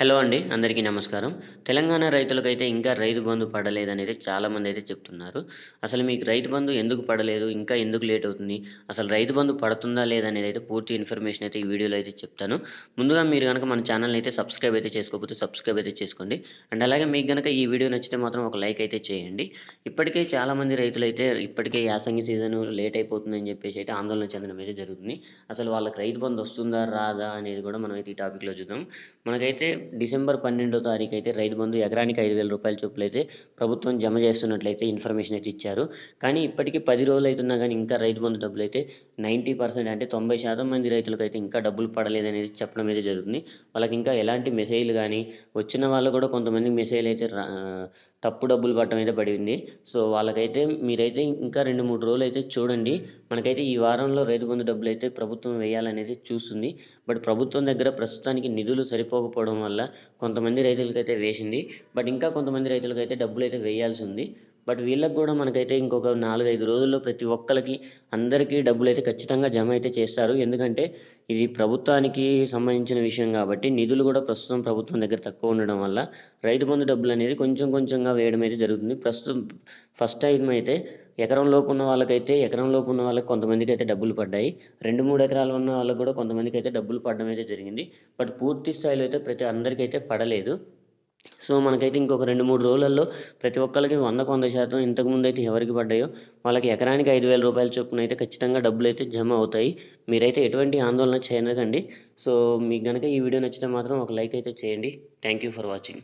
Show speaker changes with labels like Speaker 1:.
Speaker 1: Hello అండి అందరికీ నమస్కారం. తెలంగాణ రైతులకైతే ఇంకా రైతు బంధు పడలేదనేది చాలామంది అయితే చెప్తున్నారు. అసలు మీకు రైతు బంధు ఎందుకు పడలేదు ఇంకా ఎందుకు లేట్ అవుతుంది అసలు రైతు బంధు పడుతుందా లేదా అనేది అయితే పూర్తి ఇన్ఫర్మేషన్ అయితే ఈ వీడియోలో అయితే చెప్తాను. ముందుగా మీరు కనుక మన ఛానల్ని అయితే సబ్స్క్రైబ్ అయితే చేసుకోకపోతే సబ్స్క్రైబ్ అయితే చేసుకోండి. అండ్ అలాగే మీకు కనుక ఈ వీడియో నచ్చితే మాత్రం ఒక లైక్ అయితే చేయండి. ఇప్పటికే చాలామంది రైతులు అయితే ఇప్పటికే యాసంగి సీజన్ లేట్ అయిపోతుందని చెప్పేసి అయితే ఆందోళన చెందడం అయితే జరుగుతుంది. అసలు వాళ్ళకి రైతు బంధు వస్తుందా రాదా అనేది కూడా మనం అయితే ఈ టాపిక్లో చూద్దాం. మనకైతే డిసెంబర్ పన్నెండో తారీఖు అయితే రైతు బంధు ఎకరానికి ఐదు వేల రూపాయల చొప్పులు అయితే ప్రభుత్వం జమ చేస్తున్నట్లయితే ఇన్ఫర్మేషన్ అయితే ఇచ్చారు. కానీ ఇప్పటికీ పది రోజులు అవుతున్నా కానీ ఇంకా రైతు బంధు డబ్బులు అయితే నైంటీ పర్సెంట్ అంటే తొంభై శాతం మంది రైతులకు అయితే ఇంకా డబ్బులు పడలేదనేది చెప్పడం అయితే జరుగుతుంది. వాళ్ళకి ఇంకా ఎలాంటి మెసేజ్లు కానీ వచ్చిన వాళ్ళు కూడా కొంతమంది మెసేజ్లు అయితే రా తప్పు డబ్బులు పడటం అయితే పడింది సో వాళ్ళకైతే మీరైతే ఇంకా రెండు మూడు రోజులు అయితే చూడండి. మనకైతే ఈ వారంలో రైతు బంధు డబ్బులు అయితే ప్రభుత్వం వేయాలనేది చూస్తుంది. బట్ ప్రభుత్వం దగ్గర ప్రస్తుతానికి నిధులు సరిపోకపోవడం వల్ల వల్ల కొంతమంది రైతులకైతే వేసింది. బట్ ఇంకా కొంతమంది రైతులకైతే డబ్బులు అయితే వేయాల్సి ఉంది. బట్ వీళ్ళకి కూడా మనకైతే ఇంకొక నాలుగైదు రోజుల్లో ప్రతి ఒక్కరికి అందరికీ డబ్బులు అయితే ఖచ్చితంగా జమ అయితే చేస్తారు. ఎందుకంటే ఇది ప్రభుత్వానికి సంబంధించిన విషయం కాబట్టి నిధులు కూడా ప్రస్తుతం ప్రభుత్వం దగ్గర తక్కువ ఉండడం వల్ల రైతు బంధు డబ్బులు అనేది కొంచెం కొంచెంగా వేయడం అయితే జరుగుతుంది. ప్రస్తుతం ఫస్ట్ టైం అయితే ఎకరం లోపు ఉన్న వాళ్ళకైతే ఎకరం లోపు ఉన్న వాళ్ళకి కొంతమందికి అయితే డబ్బులు పడ్డాయి. రెండు మూడు ఎకరాలు ఉన్న వాళ్ళకి కూడా కొంతమందికి అయితే డబ్బులు పడడం అయితే జరిగింది. బట్ పూర్తి స్థాయిలో అయితే ప్రతి అందరికీ అయితే పడలేదు. సో మనకైతే ఇంకొక రెండు మూడు రోజులలో ప్రతి ఒక్కరికి వందకు వంద శాతం ఇంతకుముందు అయితే ఎవరికి పడ్డాయో వాళ్ళకి ఎకరానికి ఐదు వేల రూపాయల చొప్పున అయితే ఖచ్చితంగా డబ్బులు అయితే జమ అవుతాయి. మీరైతే ఎటువంటి ఆందోళన చేయనకండి. సో మీకు కనుక ఈ వీడియో నచ్చితే మాత్రం ఒక లైక్ అయితే చేయండి. Thank you for watching.